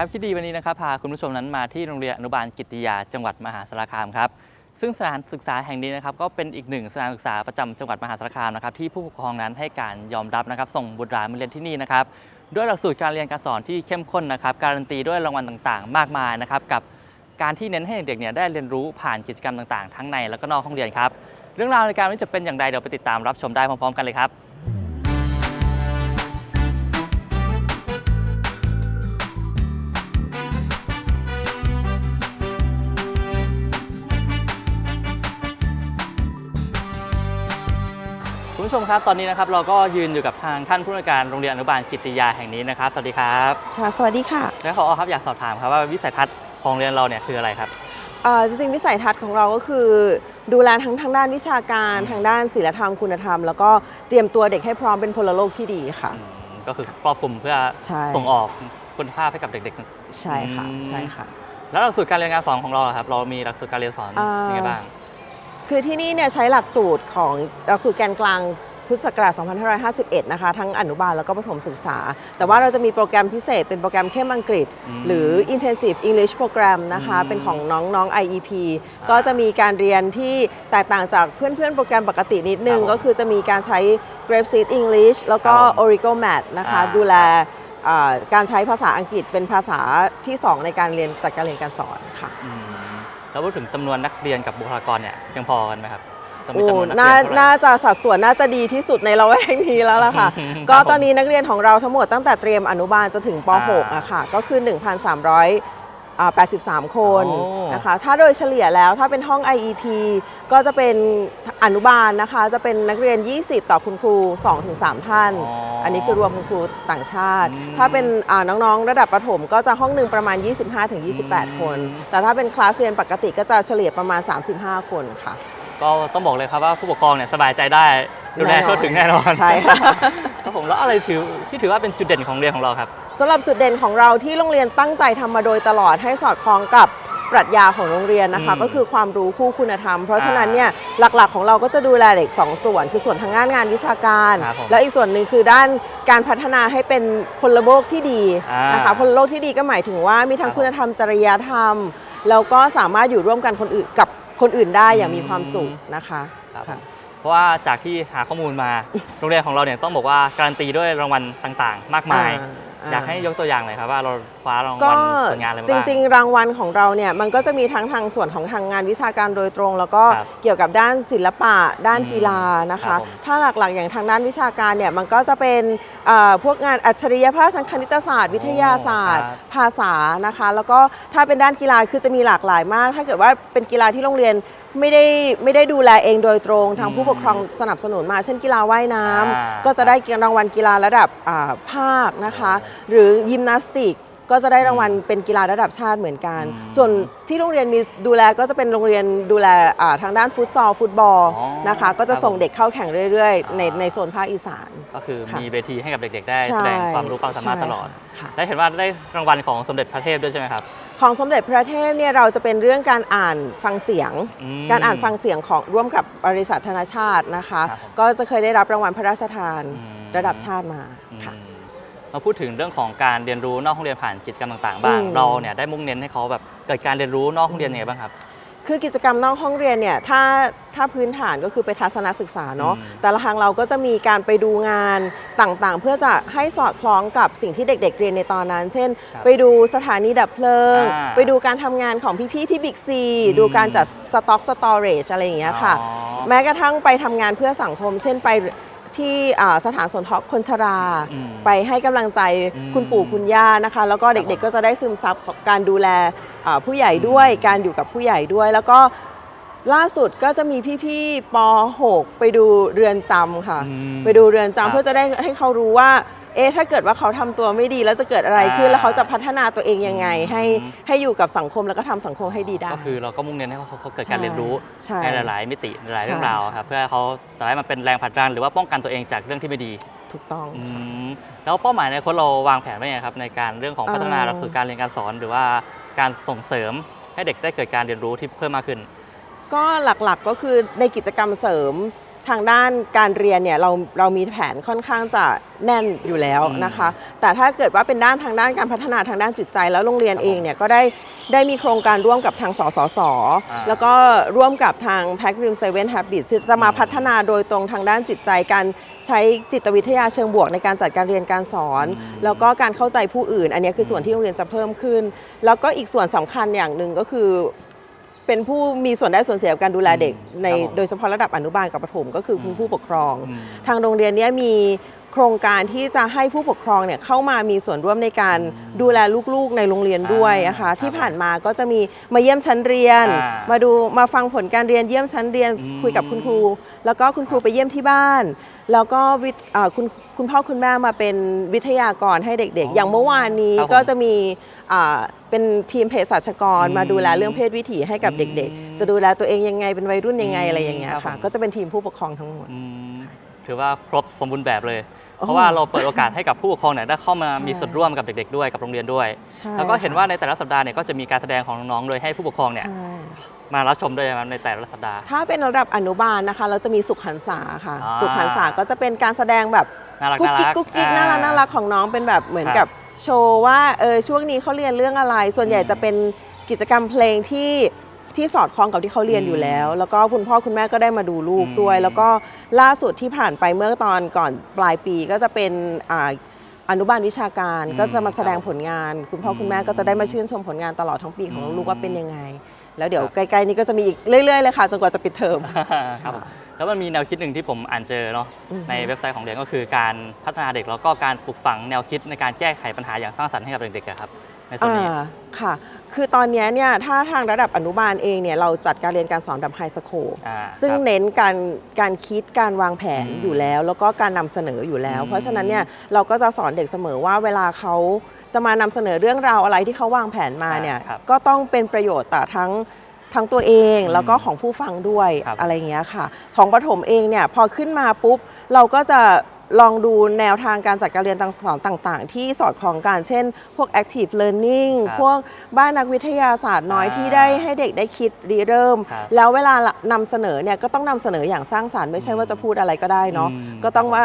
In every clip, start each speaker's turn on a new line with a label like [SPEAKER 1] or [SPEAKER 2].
[SPEAKER 1] ครับคิดดีวันนี้นะครับพาคุณผู้ชมนั้นมาที่โรงเรียนอนุบาลกิติยาจังหวัดมหาสารคามครับซึ่งสถานศึกษาแห่งนี้นะครับก็เป็นอีกหนึ่งสถานศึกษาประจำจังหวัดมหาสารคามนะครับที่ผู้ปกครองนั้นให้การยอมรับนะครับ ส่งบุตรหลานมาเรียนที่นี่นะครับด้วยหลักสูตรการเรียนการสอนที่เข้มข้นนะครับ การันตีด้วยรางวัลต่างๆ มากมายนะครับกับการที่เน้นให้เด็กๆเนี่ยได้เรียนรู้ผ่านกิจกรรมต่างๆ ทั้งใน และก็นอกห้องเรียนครับเรื่องราวในการนี้จะเป็นอย่างไรเดี๋ยวไปติดตามรับชมได้พร้อมๆ กันเลยครับ ผู้ชมครับตอนนี้นะครับเราก็ยืนอยู่กับทางท่านผู้อำนวยการโรงเรียนอนุบาลกิตติยาแห่งนี้นะครับสวัสดีครับ
[SPEAKER 2] ค่ะ สวัสดีค่ะ
[SPEAKER 1] และขอครับอยากสอบถามครับว่าวิสัยทัศน์ของโรงเรียนเราเนี่ยคืออะไรครับ
[SPEAKER 2] เอ่อจริงๆวิสัยทัศน์ของเราก็คือ ดูแลทั้งทางด้านวิชาการ
[SPEAKER 1] อืม
[SPEAKER 2] ทางด้านศิลธรรมคุณธรรม แล้วก็เตรียมตัวเด็กให้พร้อมเป็นพลโลกที่ดีค่ะ
[SPEAKER 1] อืมก็คือครอบคลุมเพื่อ
[SPEAKER 2] ใช่
[SPEAKER 1] ส่งออกคุณภาพให้กับเด็ก
[SPEAKER 2] ใช่ค่ะ
[SPEAKER 1] อืม
[SPEAKER 2] ใช่ค่ะ
[SPEAKER 1] ๆ แล้วหลักสูตรการเรียนการสอนของเราล่ะครับเรามีหลักสูตรการเรียนสอน
[SPEAKER 2] อ่า
[SPEAKER 1] ยังไงบ้าง
[SPEAKER 2] คือที่นี่เนี่ยใช้หลักสูตรของหลักสูตรแกนกลางพุทธศักราช 2551 นะคะ ทั้งอนุบาลแล้วก็ประถมศึกษา แต่ว่าเราจะมีโปรแกรมพิเศษเป็นโปรแกรมเข้มอังกฤษ
[SPEAKER 1] อืม
[SPEAKER 2] หรือ Intensive English Program นะคะ
[SPEAKER 1] อืม
[SPEAKER 2] เป็นของน้องน้อง IEP
[SPEAKER 1] อ่า
[SPEAKER 2] ก็จะมีการเรียนที่แตกต่างจากเพื่อนๆ โปรแกรมปกตินิดนึง
[SPEAKER 1] ครับผม
[SPEAKER 2] ก็คือจะมีการใช้ Grape Seed English แล้วก็
[SPEAKER 1] ครับผม
[SPEAKER 2] Origo Mat นะคะ
[SPEAKER 1] อ่า
[SPEAKER 2] ดูแลอ่าการใช้ภาษาอังกฤษเป็นภาษาที่ 2 ในการเรียนจากการเรียนการสอนค่ะ
[SPEAKER 1] อืม แล้วพูดถึงจำนวนนักเรียนกับบุคลากรเนี่ยเพียงพอกันไหมครับจะมี
[SPEAKER 2] โอ้
[SPEAKER 1] จำนวนนักเรียน
[SPEAKER 2] น่า
[SPEAKER 1] เท่าไหร่
[SPEAKER 2] น่าจะสัดส่วนน่าจะดีที่สุดในละแวกนี้แล้วล่ะค่ะ
[SPEAKER 1] อืม
[SPEAKER 2] ก็
[SPEAKER 1] ครับผม
[SPEAKER 2] ตอนนี้นักเรียนของเราทั้งหมดตั้งแต่เตรียมอนุบาลจนถึงป
[SPEAKER 1] อ่า
[SPEAKER 2] .6 อะค่ะ ก็คือ 1,383 คน
[SPEAKER 1] โอ้
[SPEAKER 2] นะคะ ถ้าโดยเฉลี่ยแล้วถ้าเป็นห้อง IEP ก็จะเป็นอนุบาลนะคะ จะเป็นนักเรียน 20 ต่อคุณครู 2-3 ท่าน
[SPEAKER 1] อ๋ออั
[SPEAKER 2] อันนี้คือรวมคุณครูต่างชาติ
[SPEAKER 1] อืม
[SPEAKER 2] ถ้าเป็นอ่าน้องๆ ระดับประถมก็จะห้องหนึ่งประมาณ 25-28 คน
[SPEAKER 1] อืม
[SPEAKER 2] แต่ถ้าเป็นคลาสเรียนปกติก็จะเฉลี่ยประมาณ 35 คนค่ะ
[SPEAKER 1] ก็ต้องบอกเลยครับว่าผู้ปกครองเนี่ยสบายใจได้ ดูแล
[SPEAKER 2] แน่นอน
[SPEAKER 1] ทั่วถึงแน่นอน
[SPEAKER 2] ใช่ค่ะ
[SPEAKER 1] ครับผมแล้วอะไรถือที่ถือว่าเป็นจุดเด่นของโรงเรียนของเราครับ
[SPEAKER 2] สำหรับจุดเด่นของเราที่โรงเรียนตั้งใจทำมาโดยตลอดให้สอดคล้องกับปรัชญาของโรงเรียนนะคะ
[SPEAKER 1] อืม
[SPEAKER 2] ก็คือความรู้คู่คุณธรรม เพราะฉะนั้น
[SPEAKER 1] อ่า
[SPEAKER 2] เนี่ยหลักๆ ของเราก็จะดูแลเด็ก 2 ส่วน คือส่วนทางงานงานวิชาการ
[SPEAKER 1] ครับผม
[SPEAKER 2] แล้วอีกส่วนหนึ่งคือด้านการพัฒนาให้เป็นพลโลกที่ดี
[SPEAKER 1] อ่าน
[SPEAKER 2] นะคะพลโลกที่ดีก็หมายถึงว่ามีทั้ง
[SPEAKER 1] ครับ
[SPEAKER 2] คุณธรรมจริยธรรม แล้วก็สามารถอยู่ร่วมกันคนอื่นกับคนอื่นได้อย่างมีความสุขนะคะ
[SPEAKER 1] ครับ
[SPEAKER 2] ค่ะ
[SPEAKER 1] เพราะว่าจากที่หาข้อมูลมาโรงเรียนของเราเนี่ยต้องบอกว่าการันตีด้วยรางวัลต่างๆ มากมาย อยากให้ยกตัวอย่างหน่อยครับว่าเราคว้าราง
[SPEAKER 2] ก็
[SPEAKER 1] วัลผลงานอะไรมา
[SPEAKER 2] จ
[SPEAKER 1] บ้าง
[SPEAKER 2] ริง ๆ รางวัลของเราเนี่ยมันก็จะมีทั้งทางส่วนของทางงานวิชาการโดยตรง แล้วก็
[SPEAKER 1] ครับ
[SPEAKER 2] เกี่ยวกับด้านศิลปะด้าน
[SPEAKER 1] อืม
[SPEAKER 2] กีฬานะ
[SPEAKER 1] ครั
[SPEAKER 2] คะ
[SPEAKER 1] บผม
[SPEAKER 2] ถ้าหลักๆอย่างทางด้านวิชาการเนี่ยมันก็จะเป็นเอ่อพวกงานอัจฉริยภาพทางคณิตศาสตร์ วิทยาศาสตร์
[SPEAKER 1] ครับ
[SPEAKER 2] ภาษานะคะ แล้วก็ถ้าเป็นด้านกีฬาคือจะมีหลากหลายมาก ถ้าเกิดว่าเป็นกีฬาที่โรงเรียนไม่ได้ไม่ได้ดูแลเองโดยตรง ทาง
[SPEAKER 1] อืม
[SPEAKER 2] ผู้ปกครองสนับสนุนมา เช่นกีฬาว่ายน้ำ
[SPEAKER 1] อ่า
[SPEAKER 2] ก็จะได้รางวัลกีฬาระดับอ่าภาคนะคะ หรือยิมนาสติก ก็จะได้รางวัลเป็นกีฬาระดับชาติเหมือนกัน
[SPEAKER 1] อืม
[SPEAKER 2] ส่วนที่โรงเรียนมีดูแลก็จะเป็นโรงเรียนดูแลอ่าทางด้านฟุตซอลฟุตบอล
[SPEAKER 1] อ๋อ
[SPEAKER 2] นะคะ ก็จะ
[SPEAKER 1] ครับ
[SPEAKER 2] ส่ง
[SPEAKER 1] ผม
[SPEAKER 2] เด็กเข้าแข่งเรื่อยๆ ใน
[SPEAKER 1] อ่า
[SPEAKER 2] ในโซนภาคอีสาน
[SPEAKER 1] ก็คือ
[SPEAKER 2] ค่ะ
[SPEAKER 1] มีเวทีให้กับเด็กๆ ได้
[SPEAKER 2] ใช่
[SPEAKER 1] แสดงความรู้ความสามารถตลอด
[SPEAKER 2] ใช่ค่ะ
[SPEAKER 1] ได้เห็นว่าได้รางวัลของสมเด็จพระเทพด้วยใช่ไหมครับ
[SPEAKER 2] ของสมเด็จพระเทพเนี่ยเราจะเป็นเรื่องการอ่านฟังเสียง
[SPEAKER 1] อืม
[SPEAKER 2] การอ่านฟังเสียงของร่วมกับบริษัทธนาชาตินะคะ
[SPEAKER 1] ครับผม
[SPEAKER 2] ก็จะเคยได้รับรางวัลพระราชทาน
[SPEAKER 1] อืม
[SPEAKER 2] ระดับชาติมาค่ะ
[SPEAKER 1] อืมมาพูดถึงเรื่องของการเรียนรู้นอกห้องเรียนผ่านกิจกรรมต่างๆ บ้าง
[SPEAKER 2] อืม
[SPEAKER 1] เราเนี่ยได้มุ่งเน้นให้เขาแบบเกิดการเรียนรู้นอกห้องเรียนยังไงบ้างครับ
[SPEAKER 2] คือกิจกรรมนอกห้องเรียนเนี่ยถ้าถ้าพื้นฐานก็คือไปทัศนศึกษาเนาะ
[SPEAKER 1] อืม
[SPEAKER 2] แต่ละครั้งเราก็จะมีการไปดูงานต่างๆ เพื่อจะให้สอดคล้องกับสิ่งที่เด็ก ๆ เรียนในตอนนั้น เช่น
[SPEAKER 1] ครับ
[SPEAKER 2] ไปดูสถานีดับเพลิง
[SPEAKER 1] อ่า
[SPEAKER 2] ไปดูการทำงานของพี่ๆที่บิ๊กซี
[SPEAKER 1] อืม
[SPEAKER 2] ดูการจัดสต็อกสตอเรจอะไรอย่างเงี้ยค่ะ
[SPEAKER 1] อ๋อ
[SPEAKER 2] แม้กระทั่งไปทำงานเพื่อสังคม เช่นไป ที่อ่าสถานสงเคราะห์คนชรา
[SPEAKER 1] อืม
[SPEAKER 2] ไปให้กำลังใจ
[SPEAKER 1] อืม
[SPEAKER 2] คุณปู่คุณย่านะคะ แล้วก็
[SPEAKER 1] ครับ
[SPEAKER 2] เด็ก
[SPEAKER 1] ผม
[SPEAKER 2] ๆก็จะได้ซึมซับของการดูแลอ่าผู้ใหญ่ด้วยการอยู่กับผู้ใหญ่ด้วย แล้วก็ล่าสุดก็จะมีพี่ๆป .6 ไปดูเรือนจำค่ะ
[SPEAKER 1] อืม
[SPEAKER 2] ไปดูเรือน
[SPEAKER 1] ครับ
[SPEAKER 2] จำเพื่อจะได้ให้เขารู้ว่า เอ๊ะถ้าเกิดว่าเขาทำตัวไม่ดีแล้วจะเกิดอะไรขึ้น
[SPEAKER 1] อ่า
[SPEAKER 2] แล้วเขาจะพัฒนาตัวเองยังไง ให้
[SPEAKER 1] อืม
[SPEAKER 2] ให้อยู่กับสังคมแล้วก็ทำสังคมให้ดีได้
[SPEAKER 1] ก็คือเราก็มุ่งเน้นให้เขาเขาเกิด
[SPEAKER 2] ใช่
[SPEAKER 1] การเรียนรู้
[SPEAKER 2] ใช่
[SPEAKER 1] ในหลาย ๆ มิติในหลาย
[SPEAKER 2] ใช่
[SPEAKER 1] เรื่องราวครับเพื่อให้เขาจะให้มันเป็นแรงผลักดันหรือว่าป้องกันตัวเองจากเรื่องที่ไม่ดี
[SPEAKER 2] ถูกต้อง
[SPEAKER 1] อืมแล้วเป้าหมายในคนเราวางแผนไว้ยังไงครับในการเรื่องของพัฒนา
[SPEAKER 2] เอ่อ
[SPEAKER 1] หลักสูตรการเรียนการสอน หรือว่าการส่งเสริมให้เด็กได้เกิดการเรียนรู้ที่เพิ่มมากขึ้น
[SPEAKER 2] ก็หลักๆก็คือในกิจกรรมเสริม ทางด้านการเรียนเนี่ยเราเรามีแผนค่อนข้างจะแน่นอยู่แล้วนะคะ แต่ถ้าเกิดว่าเป็นด้านทางด้านการพัฒนาทางด้านจิตใจ แล้วโรงเรียนเองเนี่ยก็ได้ได้มีโครงการร่วมกับทางสสสาแล้วก็ร่วมกับทาง Pack Rim Seven Habits ที่จะมาพัฒนาโดยตรงทางด้านจิตใจ การใช้จิตวิทยาเชิงบวกในการจัดการเรียนการสอน
[SPEAKER 1] อืม
[SPEAKER 2] แล้วก็การเข้าใจผู้อื่น อันนี้คือส่วนที่โรงเรียนจะเพิ่มขึ้น แล้วก็อีกส่วนสำคัญอย่างหนึ่งก็คือ เป็นผู้มีส่วนได้ส่วนเสียกับการดูแลเด็ก
[SPEAKER 1] อืม
[SPEAKER 2] ใน
[SPEAKER 1] ครับผม
[SPEAKER 2] โดยเฉพาะระดับอนุบาลกับประถมก็คือคุณ
[SPEAKER 1] อืม
[SPEAKER 2] ผู้ปกครอง
[SPEAKER 1] อืม
[SPEAKER 2] ทางโรงเรียนเนี้ยมีโครงการที่จะให้ผู้ปกครองเนี่ยเข้ามามีส่วนร่วมในการ
[SPEAKER 1] อืม
[SPEAKER 2] ดูแลลูกๆในโรงเรียนด้วยนะคะ
[SPEAKER 1] อ่า
[SPEAKER 2] ที่ผ่านมาก็จะมีมาเยี่ยมชั้นเรียน
[SPEAKER 1] อ่า
[SPEAKER 2] มาดูมาฟังผลการเรียนเยี่ยมชั้นเรียน
[SPEAKER 1] อืม
[SPEAKER 2] คุยกับคุณครู แล้วก็คุณครูไปเยี่ยมที่บ้าน แล้วก็วิทย์อ่าคุณคุณพ่อคุณแม่มาเป็นวิทยากรให้เด็ก
[SPEAKER 1] อ๋อ
[SPEAKER 2] ๆอย่างเมื่อวานนี้
[SPEAKER 1] ครับผม
[SPEAKER 2] ก็จะมีอ่าเป็นทีมเภสัชกร
[SPEAKER 1] อืม
[SPEAKER 2] มาดูแลเรื่องเพศวิถีให้กับเด็ก
[SPEAKER 1] อืม
[SPEAKER 2] ๆจะดูแลตัวเองยังไงเป็นวัยรุ่นยังไง
[SPEAKER 1] อืม
[SPEAKER 2] อะไรอย่างเงี้ย
[SPEAKER 1] ครับ
[SPEAKER 2] ค่ะ
[SPEAKER 1] ผม
[SPEAKER 2] ก็จะเป็นทีมผู้ปกครองทั้งหมด
[SPEAKER 1] อืมถือว่าครบสมบูรณ์แบบเลย
[SPEAKER 2] โอ้
[SPEAKER 1] เพราะว่าเราเปิดโอกาสให้กับผู้ปกครองเนี่ยได้เข้ามา
[SPEAKER 2] ใช่
[SPEAKER 1] มีส่วนร่วมกับเด็กๆด้วยกับโรงเรียนด้วย
[SPEAKER 2] ใช่
[SPEAKER 1] แล้วก็เห็น
[SPEAKER 2] ค่ะ
[SPEAKER 1] ว่าในแต่ละสัปดาห์เนี่ยก็จะมีการแสดงของน้องๆโดยให้ผู้ปกครองเนี่ย
[SPEAKER 2] ใช่
[SPEAKER 1] มารับชมด้วยนะครับในแต่ละสัปดาห์
[SPEAKER 2] ถ้าเป็นระดับอนุบาลนะคะ เราจะมีสุขหันษาค่ะ
[SPEAKER 1] อ่า
[SPEAKER 2] สุขหันษาก็จะเป็นการแสดงแบบ
[SPEAKER 1] น่ารัก
[SPEAKER 2] กุ๊ก
[SPEAKER 1] น่า
[SPEAKER 2] กิ๊ก
[SPEAKER 1] รัก
[SPEAKER 2] กุ๊กกิ๊ก
[SPEAKER 1] อ่
[SPEAKER 2] น่ารักน่ารักของน้องเป็นแบบเหมือน
[SPEAKER 1] ครับ
[SPEAKER 2] กับโชว์ว่าเออช่วงนี้เขาเรียนเรื่องอะไร ส่วนใหญ่
[SPEAKER 1] อืม
[SPEAKER 2] จะเป็นกิจกรรมเพลงที่ ที่สอดคล้องกับที่เขาเรียนอยู่แล้ว แล้วก็คุณพ่อคุณแม่ก็ได้มาดูลูก
[SPEAKER 1] อืม
[SPEAKER 2] ด้วย แล้วก็ล่าสุดที่ผ่านไปเมื่อตอนก่อนปลายปีก็จะเป็นอ่าอนุบาลวิชาการ
[SPEAKER 1] อืม
[SPEAKER 2] ก็จะมาแสดง
[SPEAKER 1] ครับ
[SPEAKER 2] ผลงาน คุณพ่อ
[SPEAKER 1] อืม
[SPEAKER 2] คุณแม่ก็จะได้มาชื่นชมผลงานตลอดทั้งปีของ
[SPEAKER 1] อืม
[SPEAKER 2] ลูกว่าเป็นยังไง แล้วเดี๋ยว
[SPEAKER 1] ครับ
[SPEAKER 2] ใกล้ๆนี้ก็จะมีอีกเรื่อยๆเลยค่ะจนกว่าจะปิดเทอม
[SPEAKER 1] ครับผมแล้วมันมีแนวคิดหนึ่งที่ผมอ่านเจอเนาะ
[SPEAKER 2] อือฮึ
[SPEAKER 1] ในเว็บไซต์ของเรียนก็คือการพัฒนาเด็กแล้วก็การปลูกฝังแนวคิดในการแก้ไขปัญหาอย่างสร้างสรรค์ให้กับเด็กๆอะครับ ในส่วนนี้
[SPEAKER 2] อ่าค่ะ คือตอนเนี้ยเนี่ยถ้าทางระดับอนุบาลเองเนี่ยเราจัดการเรียนการสอนแบบไฮสคูล
[SPEAKER 1] อ่า
[SPEAKER 2] ซึ่ง
[SPEAKER 1] ครับ
[SPEAKER 2] เน้นการการคิดการวางแผน
[SPEAKER 1] อืม
[SPEAKER 2] อยู่แล้ว แล้วก็การนำเสนออยู่แล้ว
[SPEAKER 1] อืม
[SPEAKER 2] เพราะฉะนั้นเนี่ยเราก็จะสอนเด็กเสมอว่าเวลาเขาจะมานำเสนอเรื่องราวอะไรที่เขาวางแผนมาเนี่ย
[SPEAKER 1] ครับ
[SPEAKER 2] ก็ต้องเป็นประโยชน์ต่อทั้งทั้งตัวเอง
[SPEAKER 1] อืม
[SPEAKER 2] แล้วก็ของผู้ฟังด้วย
[SPEAKER 1] ครับ
[SPEAKER 2] อะไรอย่างเงี้ยค่ะสองประถมเองเนี่ยพอขึ้นมาปุ๊บเราก็จะ ลองดูแนวทางการจัดการเรียนการสอนต่างๆ ที่สอดคล้องกันเช่น พวก active learning
[SPEAKER 1] ครับ
[SPEAKER 2] พวกบ้านนักวิทยาศาสตร์น้อย
[SPEAKER 1] อ่า
[SPEAKER 2] ที่ได้ให้เด็กได้คิดรีเริ่ม
[SPEAKER 1] ครับ
[SPEAKER 2] แล้วเวลานำเสนอเนี่ยก็ต้องนำเสนออย่างสร้างสารรค์ไม่ใช่ว่าจะพูดอะไรก็ได้เนาะ
[SPEAKER 1] อืม
[SPEAKER 2] ก็ต้อง
[SPEAKER 1] ครับ
[SPEAKER 2] ว่า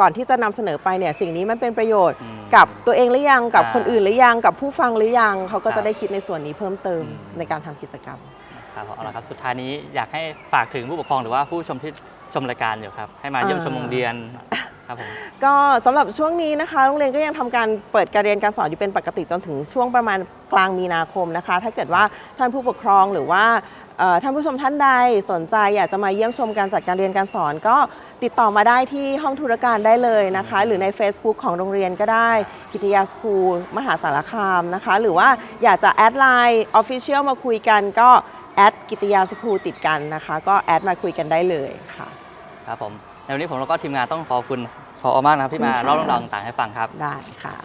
[SPEAKER 2] ก่อนที่จะนำเสนอไปเนี่ยสิ่งนี้มันเป็นประโยชน์
[SPEAKER 1] อืม
[SPEAKER 2] กับตัวเองหรือยังกับ
[SPEAKER 1] อ่า
[SPEAKER 2] คนอื่นหรือยังกับผู้ฟังหรือยังเขาก็
[SPEAKER 1] ครั
[SPEAKER 2] จะ
[SPEAKER 1] บ
[SPEAKER 2] ได้คิดในส่วนนี้เพิ่มเติม
[SPEAKER 1] อืม
[SPEAKER 2] ในการทำกิจกรรม
[SPEAKER 1] ครับผมเอาละครับสุดท้ายนี้อยากให้ฝากถึงผู้ปกครองหรือว่าผู้ชมที่ชมรายการอยู่ครับ ให้มาเยี่ยมชม
[SPEAKER 2] อ่า
[SPEAKER 1] โรงเรียน ครับผม
[SPEAKER 2] ก็สำหรับช่วงนี้นะคะ โรงเรียนก็ยังทำการเปิดการเรียนการสอนอยู่เป็นปกติจนถึงช่วงประมาณกลางมีนาคมนะคะ ถ้าเกิดว่าท่านผู้ปกครองหรือว่าเอ่อท่านผู้ชมท่านใดสนใจอยากจะมาเยี่ยมชมการจัดการเรียนการสอน ก็ติดต่อมาได้ที่ห้องธุรการได้เลยนะคะ หรือใน Facebook ของโรงเรียนก็ได้กิตยาสคูลมหาสารคามนะคะ หรือว่าอยากจะแอดไลน์ออฟฟิเชียลมาคุยกันก็แอดกิตยาสคูลติดกันนะคะ ก็แอดมาคุยกันได้เลยค่ะ
[SPEAKER 1] ครับผม ในวันนี้ผมแล้วก็ทีมงานต้องขอบคุณพอมากนะครับที่มา
[SPEAKER 2] ขอบคุณค่ะ
[SPEAKER 1] เล่าเรื่องราวต่างๆให้ฟังครับ
[SPEAKER 2] ได้ค่ะ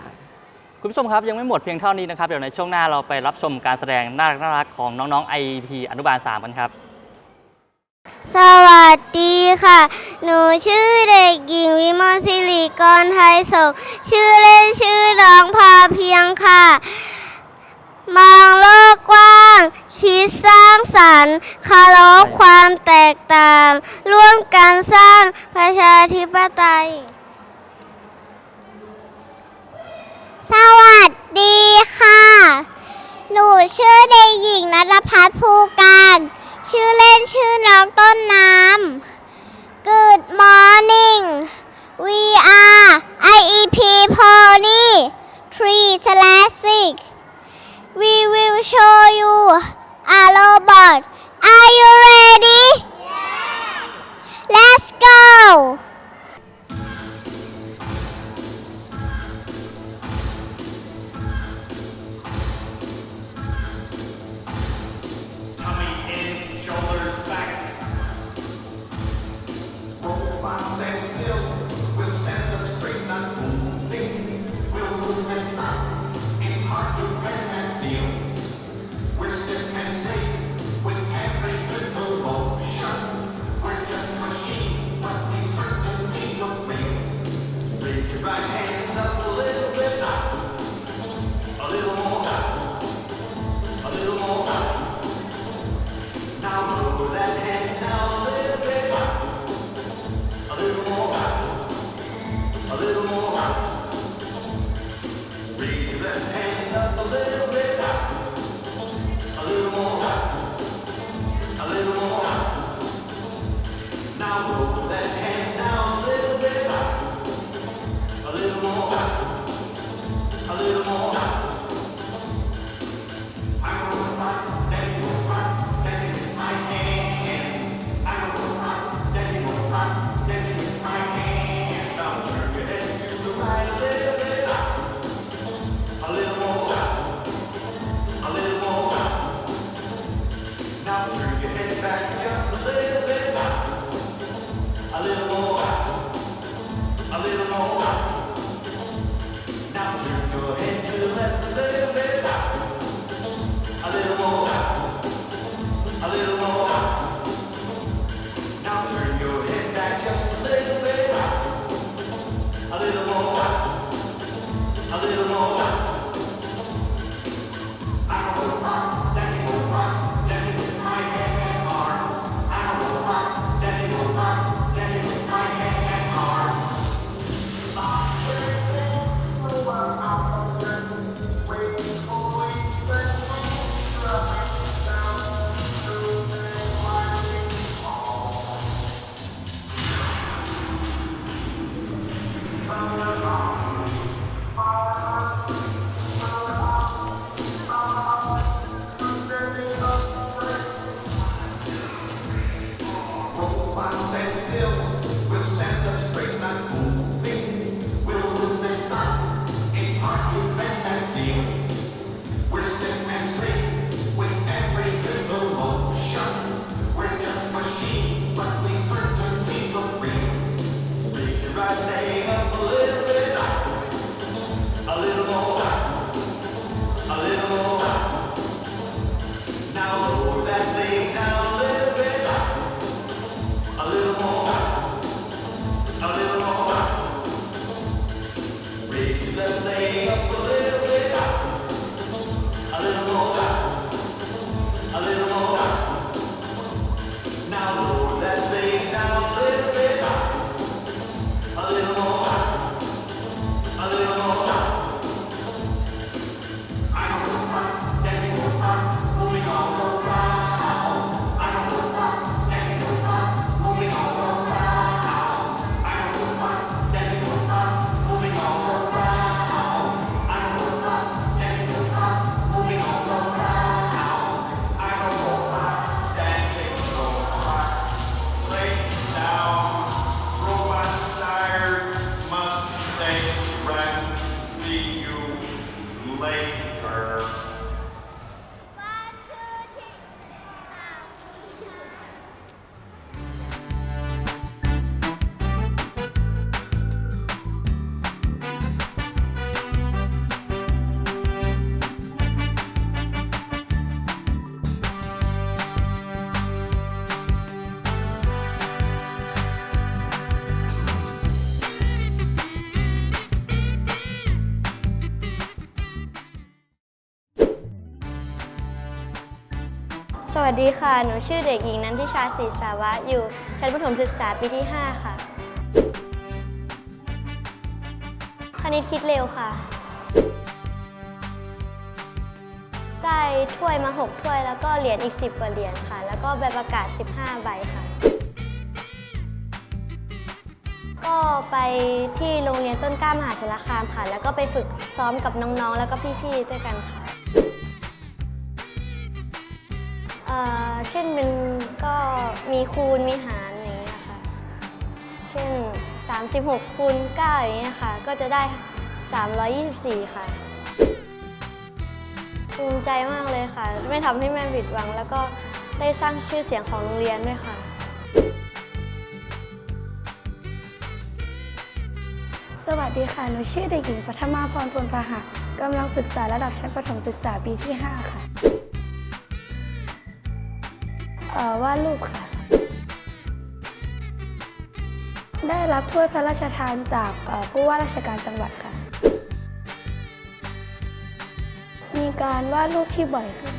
[SPEAKER 1] คุณผู้ชมครับยังไม่หมดเพียงเท่านี้นะครับ เดี๋ยวในช่วงหน้าเราไปรับชมการแสดงน่ารักน่ารักของน้องๆ IEP อนุบาล3กันครับ
[SPEAKER 3] สวัสดีค่ะ หนูชื่อเด็กหญิงวิมลศิริกรไทยสงฆ์ชื่อเล่นชื่อน้องพาเพียงค่ะ มองโลกกว้าง คิดสร้างสรรค์คารพความแตกต่าง ร่วมกันสร้างประชาธิปไตย สวัสดีค่ะ หนูชื่อเด็กหญิงนัทพัฒน์ภูการชื่อเล่นชื่อน้องต้นน้ำ Good morning we are IEP Pony 3 slash 6 we will show you robot are you ready? Let's go
[SPEAKER 4] Vamos lá. Oh.
[SPEAKER 5] สดีค่ะ หนูชื่อเด็กหญิงนันทิชาศรีสาวะ อยู่ชั้นประถมศึกษาปีที่ 5 ค่ะ คณิตคิดเร็วค่ะ ได้ถ้วยมา 6 ถ้วย แล้วก็เหรียญอีก 10 กว่าเหรียญค่ะ แล้วก็ใบประกาศ 15 ใบค่ะ ก็ไปที่โรงเรียนต้นกล้ามหาสารคามค่ะ แล้วก็ไปฝึกซ้อมกับน้องๆ แล้วก็พี่ๆ ด้วยกันค่ะ เช่นเป็นก็มีคูณมีหารอย่างเงี้ยค่ะ เช่น 36คูณ9อย่างเงี้ยค่ะ ก็จะได้ 324 ค่ะ ภูมิใจมากเลยค่ะ ไม่ทำให้แม่ผิดหวัง แล้วก็ได้สร้างชื่อเสียงของโรงเรียนด้วยค่ะ
[SPEAKER 6] สวัสดีค่ะ หนูชื่อเด็กหญิงปัทมาพรพลพาหะกำลังศึกษาระดับชั้นประถมศึกษาปีที่ 5 ค่ะ เอ่อวาดรูปค่ะ ได้รับถ้วยพระราชทานจากเอ่อผู้ว่าราชการจังหวัดค่ะ มีการวาดรูปที่บ่อยขึ้น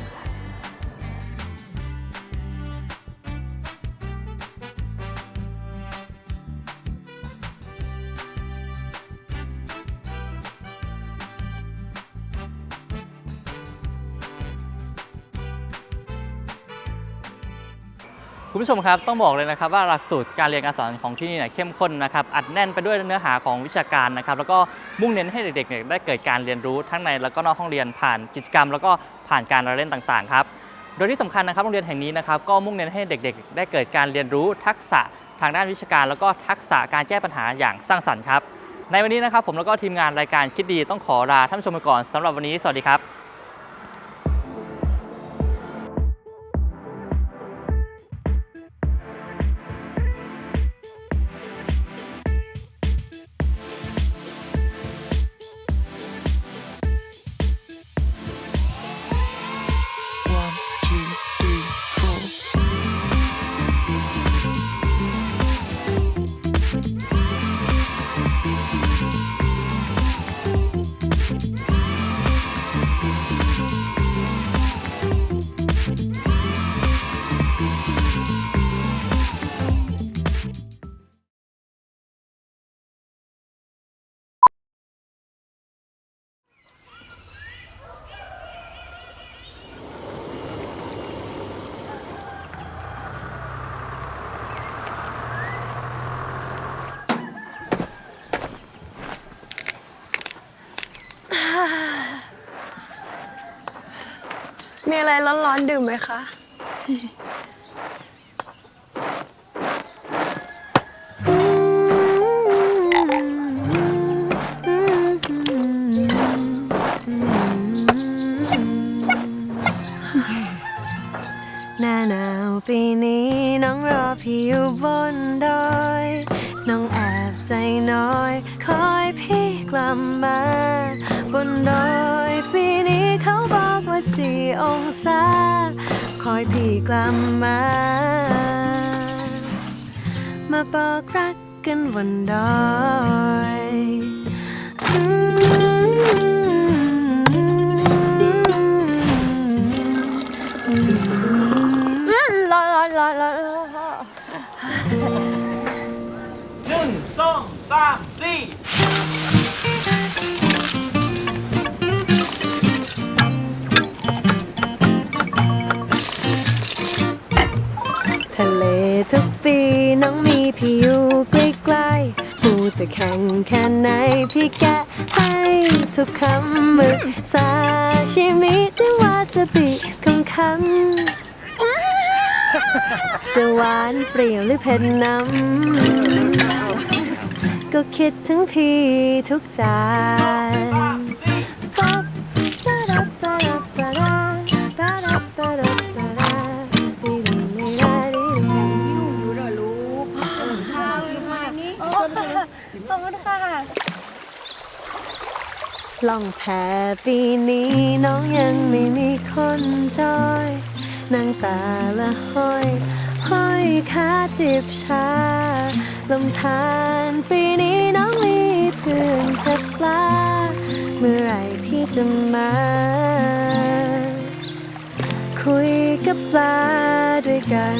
[SPEAKER 6] คุ
[SPEAKER 1] ณผู้ชมครับต้องบอกเลยนะครับว่าหลักสูตรการเรียนการสอนของที่นี่เนี่ยเข้มข้นนะครับอัดแน่นไปด้วยเนื้อหาของวิชาการนะครับแล้วก็มุ่งเน้นให้เด็กๆเนี่ยได้เกิดการเรียนรู้ทั้งในแล้วก็นอกห้องเรียนผ่านกิจกรรม แล้วก็ผ่านการเล่นต่างๆครับโดยที่สำคัญนะครับโรงเรียนแห่งนี้นะครับก็มุ่งเน้นให้เด็กๆ ได้เกิดการเรียนรู้ทักษะทางด้านวิชาการ แล้วก็ทักษะการแก้ปัญหาอย่างสร้างสรรค์ครับในวันนี้นะครับผมแล้วก็ทีมงานรายการคิดดีต้องขอลาท่านผู้ชมไปก่อนสำหรับวันนี้สวัสดีครับ
[SPEAKER 6] รร้อนๆดื่มไหมคะ
[SPEAKER 7] ก็คิดถึงพี่ทุกจานป๊อปปะดับปะดับปะดาปะดับปะดับปะดาดิดิดิดาดิดิล่องแพปีนี้น้องยังไม่มีคนจอยนางตาละห้อย ห้อยขาจิบชา ลำธารปีนี้น้องมีเพื่อนแต่ปลาเมื่อไรพี่จะมา คุยกับปลาด้วยกัน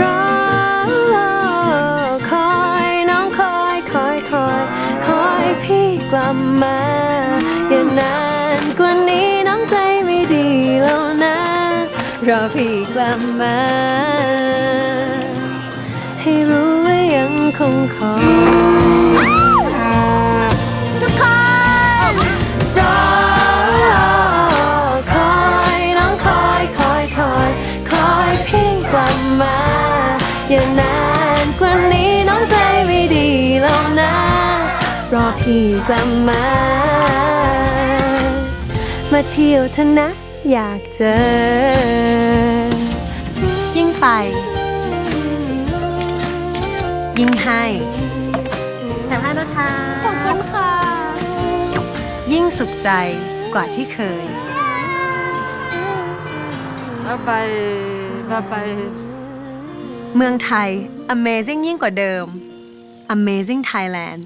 [SPEAKER 7] รอคอยน้องคอยคอยคอยคอยพี่กลับมา รอพี่กลับมา ให้รู้ว่ายังคงคอยทุกคนรอคอยน้องคอยคอยคอยคอยพี่กลับมาอย่านานกว่านี้น้องใจไม่ดีแล้วนะ รอพี่กลับมา มาเที่ยวเถอะนะ อยากเจอ ยิ่งไป ยิ่งให้แต่ให้นะคะ ขอบคุณค่ะ ยิ่งสุขใจกว่าที่เคย
[SPEAKER 6] บ๊ายบายบ๊ายบาย
[SPEAKER 7] เมืองไทย Amazing ยิ่งกว่าเดิม Amazing Thailand